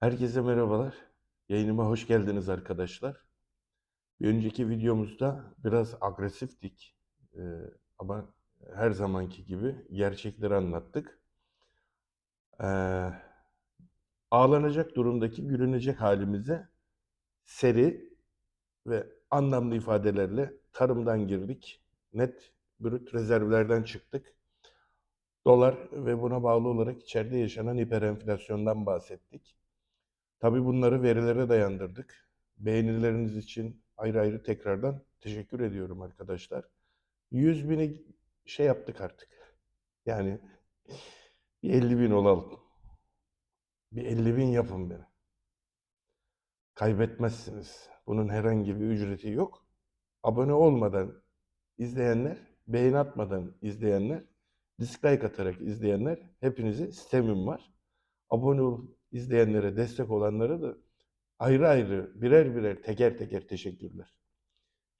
Herkese merhabalar. Yayınıma hoş geldiniz arkadaşlar. Bir önceki videomuzda biraz agresiftik Ee, ama her zamanki gibi gerçekleri anlattık. Ee, ağlanacak durumdaki gülünecek halimize seri ve anlamlı ifadelerle tarımdan girdik. Net brüt rezervlerden çıktık. Dolar ve buna bağlı olarak içeride yaşanan hiperenflasyondan bahsettik. Tabii bunları verilere dayandırdık. Beğenileriniz için ayrı ayrı tekrardan teşekkür ediyorum arkadaşlar. 100 bini şey yaptık artık. Yani bir 50 bin olalım. Bir 50 bin yapın beni. Kaybetmezsiniz. Bunun herhangi bir ücreti yok. Abone olmadan izleyenler, beğeni atmadan izleyenler, dislike atarak izleyenler hepinize sistemim var. Abone olup izleyenlere, destek olanlara da ayrı ayrı birer birer teker teker teşekkürler.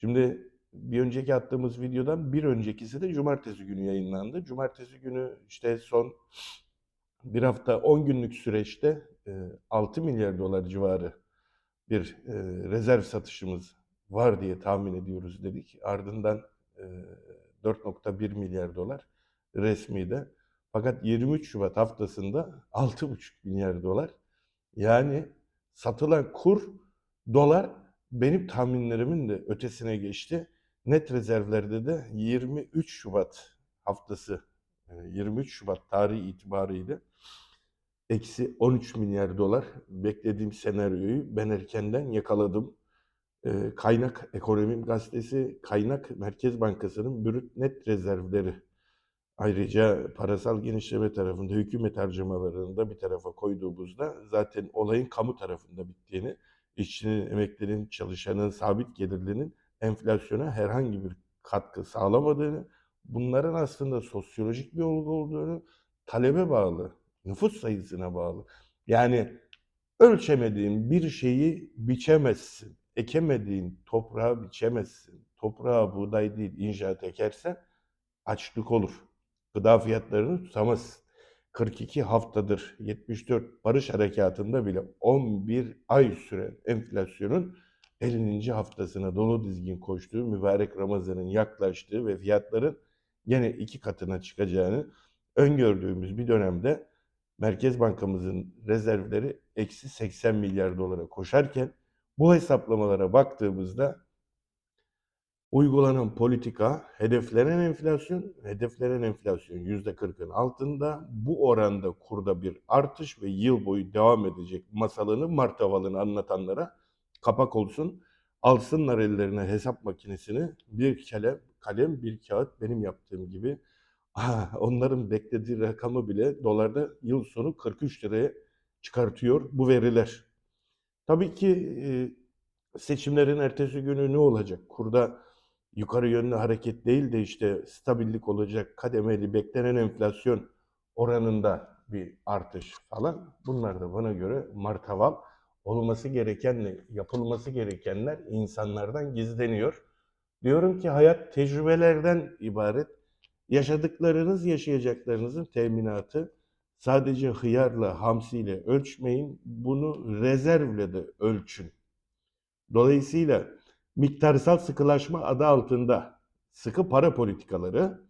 Şimdi bir önceki attığımız videodan bir öncekisi de cumartesi günü yayınlandı. Cumartesi günü işte son bir hafta 10 günlük süreçte e, 6 milyar dolar civarı bir e, rezerv satışımız var diye tahmin ediyoruz dedik. Ardından e, 4.1 milyar dolar resmi de. Fakat 23 Şubat haftasında 6,5 milyar dolar. Yani satılan kur dolar benim tahminlerimin de ötesine geçti. Net rezervlerde de 23 Şubat haftası, e, 23 Şubat tarihi itibariyle eksi 13 milyar dolar beklediğim senaryoyu ben erkenden yakaladım. E, Kaynak Ekonomim Gazetesi, Kaynak Merkez Bankası'nın brüt net rezervleri Ayrıca parasal genişleme tarafında hükümet harcamalarını da bir tarafa koyduğumuzda zaten olayın kamu tarafında bittiğini, işçinin, emeklinin, çalışanın, sabit gelirlinin enflasyona herhangi bir katkı sağlamadığını, bunların aslında sosyolojik bir olgu olduğunu, talebe bağlı, nüfus sayısına bağlı. Yani ölçemediğin bir şeyi biçemezsin. Ekemediğin toprağı biçemezsin. Toprağa buğday değil inşaat ekersen açlık olur gıda fiyatlarını tutamaz. 42 haftadır 74 barış harekatında bile 11 ay süren enflasyonun 50. haftasına dolu dizgin koştuğu, mübarek Ramazan'ın yaklaştığı ve fiyatların yine iki katına çıkacağını öngördüğümüz bir dönemde Merkez Bankamızın rezervleri eksi 80 milyar dolara koşarken bu hesaplamalara baktığımızda Uygulanan politika, hedeflenen enflasyon, hedeflenen enflasyon yüzde 40'ın altında. Bu oranda kurda bir artış ve yıl boyu devam edecek masalını, Mart havalını anlatanlara kapak olsun. Alsınlar ellerine hesap makinesini, bir kalem, kalem bir kağıt benim yaptığım gibi. Onların beklediği rakamı bile dolarda yıl sonu 43 liraya çıkartıyor bu veriler. Tabii ki seçimlerin ertesi günü ne olacak? Kurda yukarı yönlü hareket değil de işte stabillik olacak, kademeli beklenen enflasyon oranında bir artış falan. Bunlar da bana göre martaval olması gerekenle yapılması gerekenler insanlardan gizleniyor. Diyorum ki hayat tecrübelerden ibaret. Yaşadıklarınız yaşayacaklarınızın teminatı. Sadece hıyarla, hamsiyle ölçmeyin. Bunu rezervle de ölçün. Dolayısıyla miktarsal sıkılaşma adı altında sıkı para politikaları,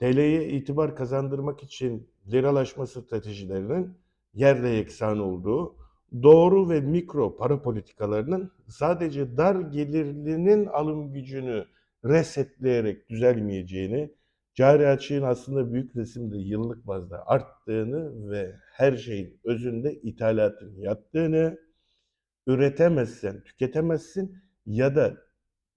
TL'ye itibar kazandırmak için liralaşma stratejilerinin yerle yeksan olduğu, doğru ve mikro para politikalarının sadece dar gelirlinin alım gücünü resetleyerek düzelmeyeceğini, cari açığın aslında büyük resimde yıllık bazda arttığını ve her şeyin özünde ithalatın yattığını, üretemezsen tüketemezsin, ya da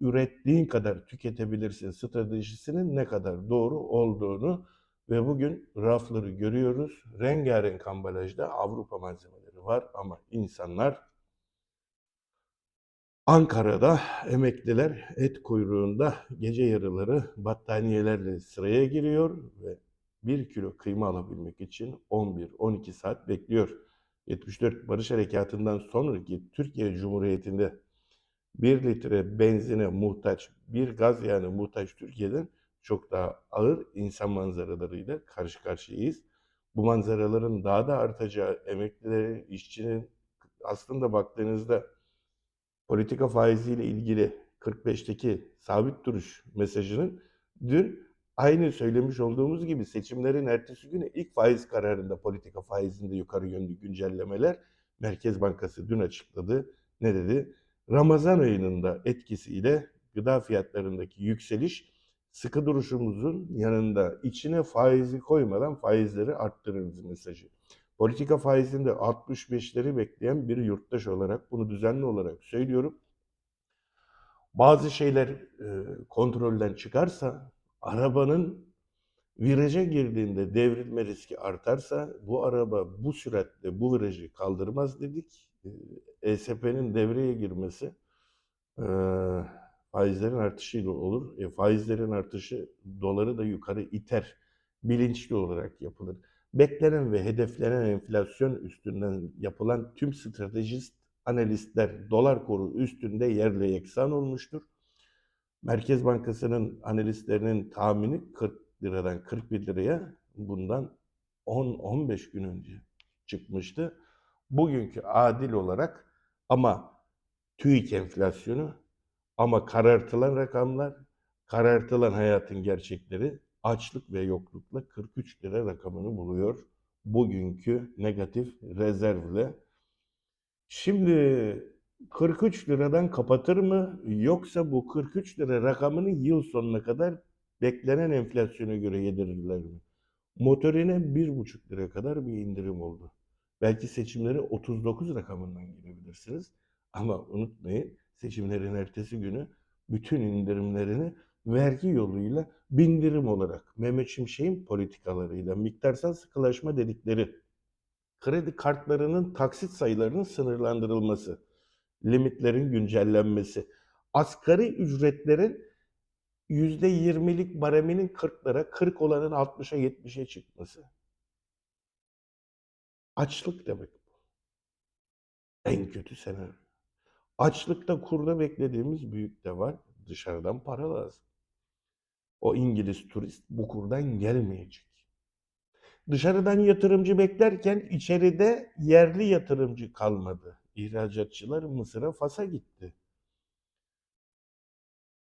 ürettiğin kadar tüketebilirsin stratejisinin ne kadar doğru olduğunu ve bugün rafları görüyoruz. Rengarenk ambalajda Avrupa malzemeleri var ama insanlar Ankara'da emekliler et kuyruğunda gece yarıları battaniyelerle sıraya giriyor ve bir kilo kıyma alabilmek için 11-12 saat bekliyor. 74 Barış Harekatı'ndan sonraki Türkiye Cumhuriyeti'nde 1 litre benzine muhtaç, bir gaz yağına muhtaç Türkiye'den çok daha ağır insan manzaralarıyla karşı karşıyayız. Bu manzaraların daha da artacağı, emeklilerin, işçinin, aslında baktığınızda politika faiziyle ilgili 45'teki sabit duruş mesajının dün aynı söylemiş olduğumuz gibi seçimlerin ertesi günü ilk faiz kararında politika faizinde yukarı yönlü güncellemeler Merkez Bankası dün açıkladı. Ne dedi? Ramazan ayının da etkisiyle gıda fiyatlarındaki yükseliş sıkı duruşumuzun yanında içine faizi koymadan faizleri arttırırız mesajı. Politika faizinde 65'leri bekleyen bir yurttaş olarak bunu düzenli olarak söylüyorum. Bazı şeyler e, kontrolden çıkarsa, arabanın viraja girdiğinde devrilme riski artarsa bu araba bu süratle bu virajı kaldırmaz dedik. E, ESP'nin devreye girmesi e, faizlerin artışıyla olur. E, faizlerin artışı doları da yukarı iter. Bilinçli olarak yapılır. Beklenen ve hedeflenen enflasyon üstünden yapılan tüm stratejist analistler dolar kuru üstünde yerle yeksan olmuştur. Merkez Bankası'nın analistlerinin tahmini 40 liradan 41 liraya bundan 10-15 gün önce çıkmıştı. Bugünkü adil olarak ama TÜİK enflasyonu ama karartılan rakamlar, karartılan hayatın gerçekleri açlık ve yoklukla 43 lira rakamını buluyor. Bugünkü negatif rezervle. Şimdi 43 liradan kapatır mı yoksa bu 43 lira rakamını yıl sonuna kadar beklenen enflasyona göre yedirirler mi? Motorine 1,5 lira kadar bir indirim oldu. Belki seçimleri 39 rakamından girebilirsiniz. Ama unutmayın seçimlerin ertesi günü bütün indirimlerini vergi yoluyla bindirim olarak Mehmet Şimşek'in politikalarıyla miktarsal sıkılaşma dedikleri kredi kartlarının taksit sayılarının sınırlandırılması, limitlerin güncellenmesi, asgari ücretlerin %20'lik bareminin 40'lara, 40 olanın 60'a 70'e çıkması. Açlık demek bu. En kötü senaryo. Açlıkta kurda beklediğimiz büyük de var. Dışarıdan para lazım. O İngiliz turist bu kurdan gelmeyecek. Dışarıdan yatırımcı beklerken içeride yerli yatırımcı kalmadı. İhracatçılar Mısır'a, Fas'a gitti.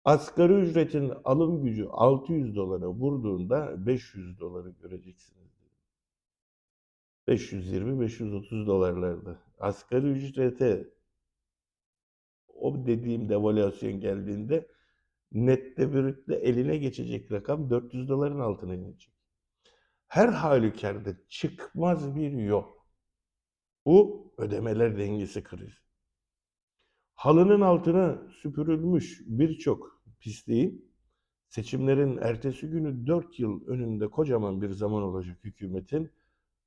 Asgari ücretin alım gücü 600 dolara vurduğunda 500 doları göreceksiniz. 520-530 dolarlarda. Asgari ücrete o dediğim devalüasyon geldiğinde nette bürütle eline geçecek rakam 400 doların altına inecek. Her halükarda çıkmaz bir yol. Bu ödemeler dengesi krizi. Halının altına süpürülmüş birçok pisliğin seçimlerin ertesi günü 4 yıl önünde kocaman bir zaman olacak hükümetin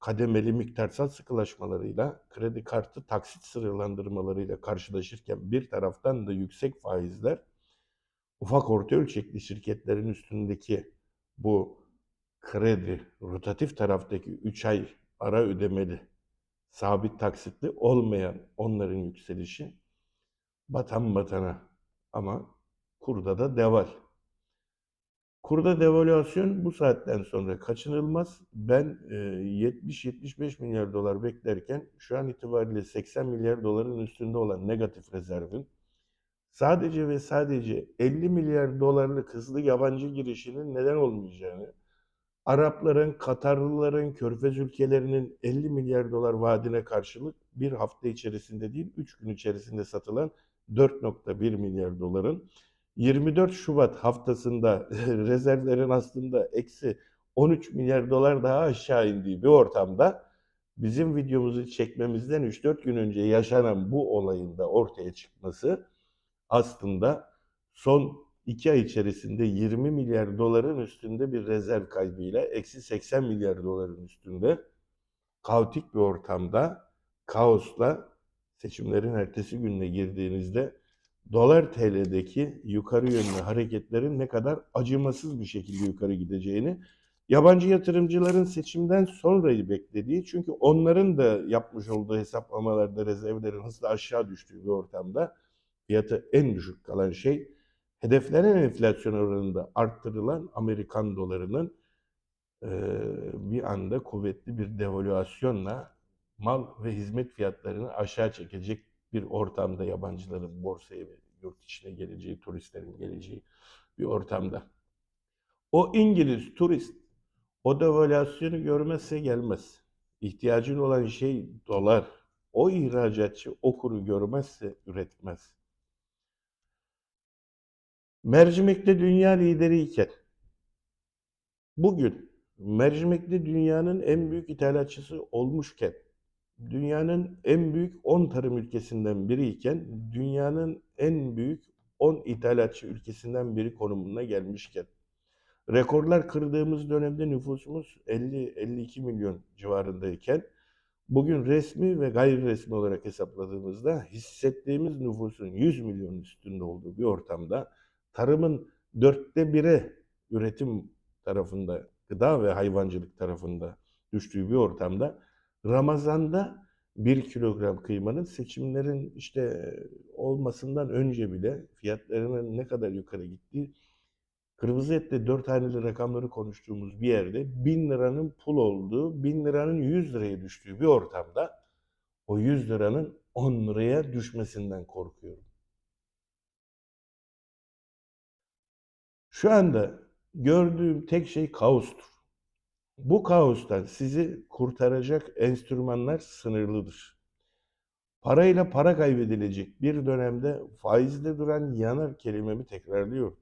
kademeli miktarsal sıkılaşmalarıyla, kredi kartı taksit sınırlandırmalarıyla karşılaşırken bir taraftan da yüksek faizler ufak orta ölçekli şirketlerin üstündeki bu kredi, rotatif taraftaki 3 ay ara ödemeli, sabit taksitli olmayan onların yükselişi batan batana ama kurda da deval. Kurda devalüasyon bu saatten sonra kaçınılmaz. Ben e, 70-75 milyar dolar beklerken şu an itibariyle 80 milyar doların üstünde olan negatif rezervin sadece ve sadece 50 milyar dolarlık hızlı yabancı girişinin neden olmayacağını, Arapların, Katarlıların, Körfez ülkelerinin 50 milyar dolar vaadine karşılık bir hafta içerisinde değil 3 gün içerisinde satılan 4.1 milyar doların 24 Şubat haftasında rezervlerin aslında eksi 13 milyar dolar daha aşağı indiği bir ortamda bizim videomuzu çekmemizden 3-4 gün önce yaşanan bu olayın da ortaya çıkması aslında son 2 ay içerisinde 20 milyar doların üstünde bir rezerv kaybıyla eksi 80 milyar doların üstünde kaotik bir ortamda kaosla seçimlerin ertesi gününe girdiğinizde dolar TL'deki yukarı yönlü hareketlerin ne kadar acımasız bir şekilde yukarı gideceğini yabancı yatırımcıların seçimden sonrayı beklediği çünkü onların da yapmış olduğu hesaplamalarda rezervlerin hızla aşağı düştüğü bir ortamda fiyatı en düşük kalan şey hedeflenen enflasyon oranında arttırılan Amerikan dolarının e, bir anda kuvvetli bir devalüasyonla mal ve hizmet fiyatlarını aşağı çekecek bir ortamda yabancıların borsaya yurt içine geleceği, turistlerin geleceği bir ortamda. O İngiliz turist o devalüasyonu görmezse gelmez. İhtiyacın olan şey dolar. O ihracatçı o kuru görmezse üretmez. Mercimekte dünya lideri iken bugün mercimekte dünyanın en büyük ithalatçısı olmuşken dünyanın en büyük 10 tarım ülkesinden biri iken dünyanın en büyük 10 ithalatçı ülkesinden biri konumuna gelmişken rekorlar kırdığımız dönemde nüfusumuz 50-52 milyon civarındayken bugün resmi ve gayri resmi olarak hesapladığımızda hissettiğimiz nüfusun 100 milyon üstünde olduğu bir ortamda tarımın dörtte bire üretim tarafında, gıda ve hayvancılık tarafında düştüğü bir ortamda Ramazan'da bir kilogram kıymanın seçimlerin işte olmasından önce bile fiyatlarının ne kadar yukarı gittiği Kırmızı ette dört haneli rakamları konuştuğumuz bir yerde 1000 liranın pul olduğu, 1000 liranın 100 liraya düştüğü bir ortamda o 100 liranın 10 liraya düşmesinden korkuyorum. Şu anda gördüğüm tek şey kaostur. Bu kaostan sizi kurtaracak enstrümanlar sınırlıdır. Parayla para kaybedilecek bir dönemde faizde duran yanar kelimemi tekrarlıyorum.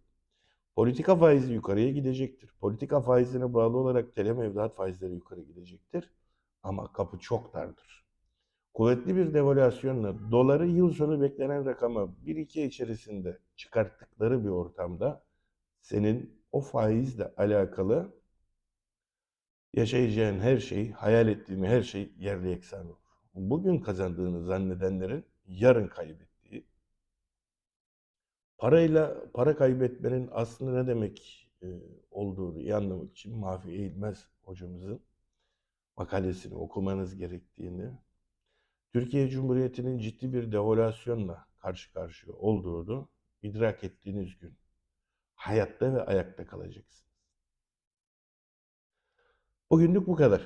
Politika faizi yukarıya gidecektir. Politika faizine bağlı olarak tele mevduat faizleri yukarı gidecektir. Ama kapı çok dardır. Kuvvetli bir devalüasyonla doları yıl sonu beklenen rakama 1-2 içerisinde çıkarttıkları bir ortamda senin o faizle alakalı yaşayacağın her şey, hayal ettiğin her şey yerli eksan olur. Bugün kazandığını zannedenlerin yarın kaybettiği, parayla para kaybetmenin aslında ne demek e, olduğunu iyi anlamak için Mafi Eğilmez hocamızın makalesini okumanız gerektiğini, Türkiye Cumhuriyeti'nin ciddi bir devalüasyonla karşı karşıya olduğunu idrak ettiğiniz gün hayatta ve ayakta kalacaksınız. Bugünlük bu kadar.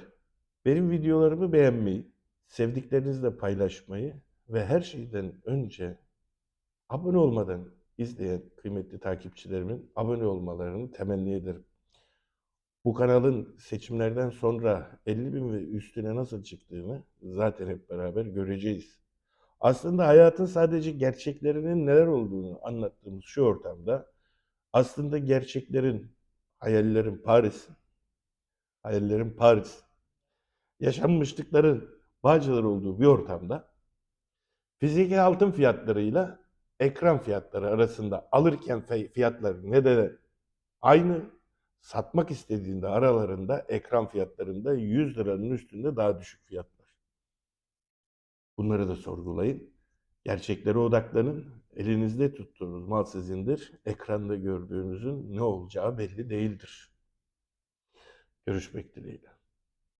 Benim videolarımı beğenmeyi, sevdiklerinizle paylaşmayı ve her şeyden önce abone olmadan izleyen kıymetli takipçilerimin abone olmalarını temenni ederim. Bu kanalın seçimlerden sonra 50 bin ve üstüne nasıl çıktığını zaten hep beraber göreceğiz. Aslında hayatın sadece gerçeklerinin neler olduğunu anlattığımız şu ortamda aslında gerçeklerin, hayallerin Paris, hayallerin Paris, yaşanmışlıkların Bağcılar olduğu bir ortamda fiziki altın fiyatlarıyla ekran fiyatları arasında alırken fiyatlar ne de aynı satmak istediğinde aralarında ekran fiyatlarında 100 liranın üstünde daha düşük fiyatlar. Bunları da sorgulayın. Gerçeklere odaklanın. Elinizde tuttuğunuz mal sizindir. Ekranda gördüğünüzün ne olacağı belli değildir. Görüşmek dileğiyle.